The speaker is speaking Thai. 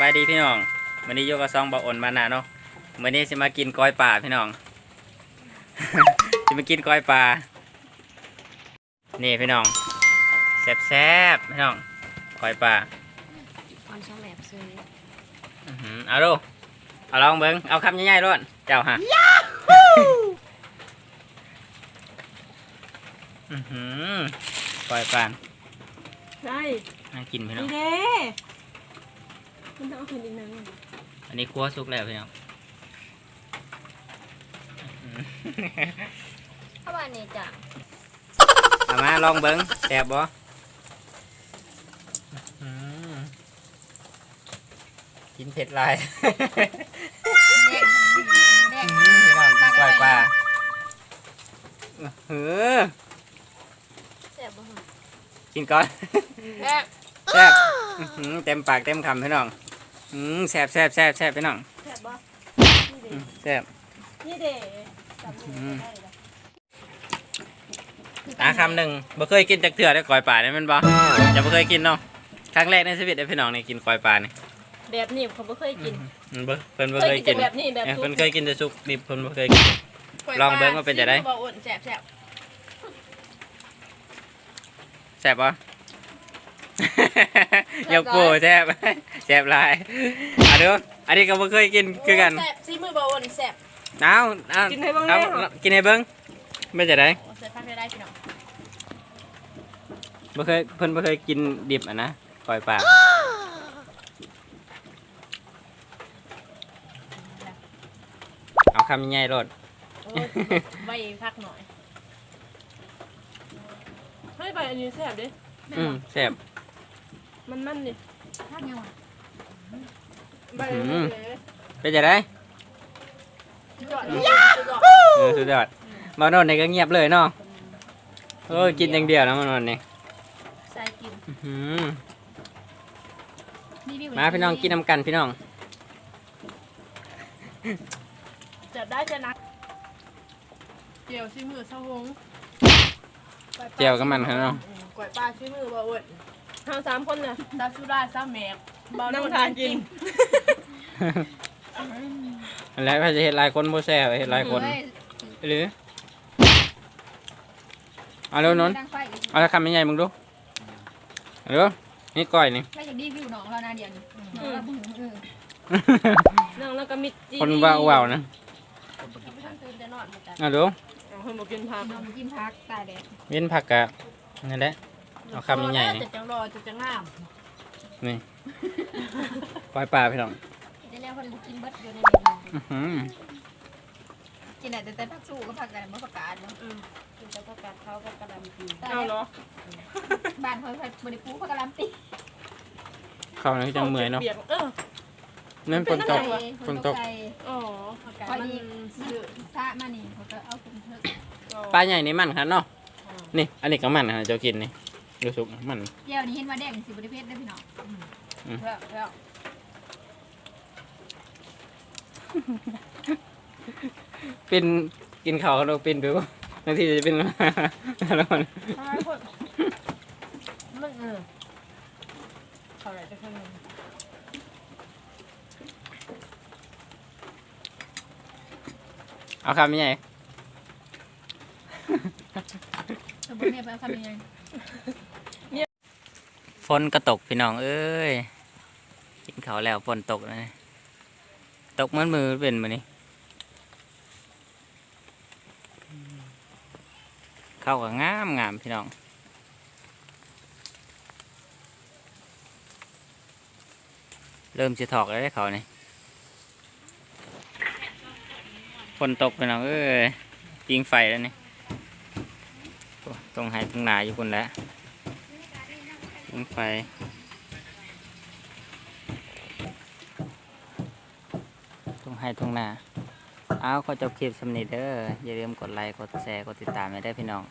บายดีพี่น้องวันนี้โยกกระซองบาอ่อนมาหนาเนาะวันนี้จะมากินก้อยป่าพี่น้อง จะมากินก้อยป่า นี่พี่น้องแซ่บๆพี่น้องก้อยป่าก่อนช่องแลบซื้ออื้อหือเอาดูเอาลองเบิ้งเอาคำง่ายๆร้อนเจ้าฮะอื้อหือก้อยป่าใช่น่ากินพี่น้อนี่งเด้ มันต้องเอาคืนอีกนึงอันนี้คั่วสุกแล้วพี่น้องเพราะว่านี่จ้ะเอามาลองเบิ้งแซ่บบ่อืมกินเผ็ดหลายแดงแดงอืมพี่น้องกินกล้อยปลาเออแซ่บบ่ฮะกินก่อนแซ่บแซ่บอื้อหือเต็มปากเต็มคำพี่น้อง อืมแซ่บแซ่บแซ่บแซ่บพี่น้องแซ่บบ่นี่เด้อืมแซ่บนี่เด้จำอืมได้เลย อะคำหนึ่งบ่เคยกินจากเถื่อได้กล้อยปลาเนี่ยแมันบ่จะบ่เคยกินเนาะครั้งแรกในชีวิตได้พี่น้องนี่กินกล้อยปลานี่แบบนี้เขาบ่เคยกิน อืมบ่เพิ่นบ่เคเคยยกิกินนแต่แบบนี้แบบ เอ้ยซุปเพิ่นเคยกินแต่ซุปดิบเพิ่นบ่เคยกิน ลองเบิ่งว่าเป็นจะได้ บ่อ้วนแซ่บแซ่บแซ่บปะ ยกโป้แซ่บแซ่บหลายอะเดี๋ยวอันนี้ก็บ่เคยกินคือกันแซ่บซีมือบ่อ้วนแซ่บเอาเอากินให้เบิ่งเอาแน่เหรอกินให้เบิ่งไม่จะได้โอ้ใส่ผักได้ได้พี่น้องบ่เคยเพิ่นบ่เคยกินดิบอะนะปล่อยปลาเอาคำใหญ่ๆโลดโอ้ยใบพักหน่อยเฮ้ยใบอันนี้แซ่บเด้อืมแซ่บ มันมันดิทักยังวะใบอันนี้เด้เป็นจะได้ยอดยอดเออสุดยอดมานอนนี่ก็เงียบเลยเนาะโอ้ยกินอย่างเดียวนะมานอนนี่ใส่กินอื้อหือรีวิวมาพี่น้องกินน้ำกันพี่น้องจับได้จะนักเจียวซีมือเศร้าหงเจียวกับมันครับน้องอืมก๋วยปลาซีมือบ่อ้วน ทั้งสามคนน่ะซาสุราซาแมกนั่งทานกินแล้วก็จะเห็นหลายคนบ่แซ่บเห็นหลายคนเอ้ยหรือเอาเร็วนนท์ตั้งไฟอีกเอาละคำใหญ่ๆมึงดูเอาเร็วนี่ก้อยนี่ไม่อยากรีวิวน้องเรานาเดียวนี่น้องเราบึ้งเออนั่งแล้วก็มิดจีคนว่าว่าวนะเราไปทำตื่นแต่นอนมาจ้ะเอาดูเอาคนบอกกินผักน้องไปกินพักตายแดดเว้นผักกะนั่นแหละ เอาคำใหญ่ๆนี่จะจังรอจะจังงามนี่ ปล่อยปลาพี่น้องได้แล้วคนกินเบิดอยู่ในเมนูอื้อหือกินแต่แต่ผักสู้ก็ผักกันบ่ผักกาดเนาะกินแต่ก็กัดเขาก็กระดำปีตายเอาเหรแล้วอบ้านเพิ่นเพิ่นบ่ได้ปลูกผักกะหล่ำปีเข้าในจังเมื่อยเนาะปีกเออนั่นฝนตกฝนตกใส่อ๋อพอดีซื้อซะมานี่เขาก็เอาถุงเถอะปลาใหญ่นี่มันครับเนาะ นี่ อันนี้ก็มันนะเจ้ากินนี่ ดูสุกมัน เดี๋ยวนี้เห็นว่าแดงสิบ่ได้เพชรได้อพี่น้องอืม แล้วแล้วเป็นกินข้าวเราเป็นดูบางทีจะเป็น แล้วมันทำไมคนมันเออเขาอะไรจะขึ้นเอาคำใหญ่สมมุติเนี่ยไปเอาทำยังไง ฝนก็ตกพี่น้องเอ้ยกินข้าแล้วฝนตกเลยตกมันมือเป็นมานี่เข้าวก็งามงามพี่น้องเริ่มจะถอกแล้วได้เขานี่ฝนตกพี่น้องเอ้ยยิงไฟแล้วนี่โอ้ตรงไหตรงหนาอยู่คนแล้ว ลงไฟตรงให้ตรงหน้าเอาขอจบคลิปสำนิทเด้ออย่าลืมกดไลค์กดแชร์กดติดตามไม่ได้พี่น้อง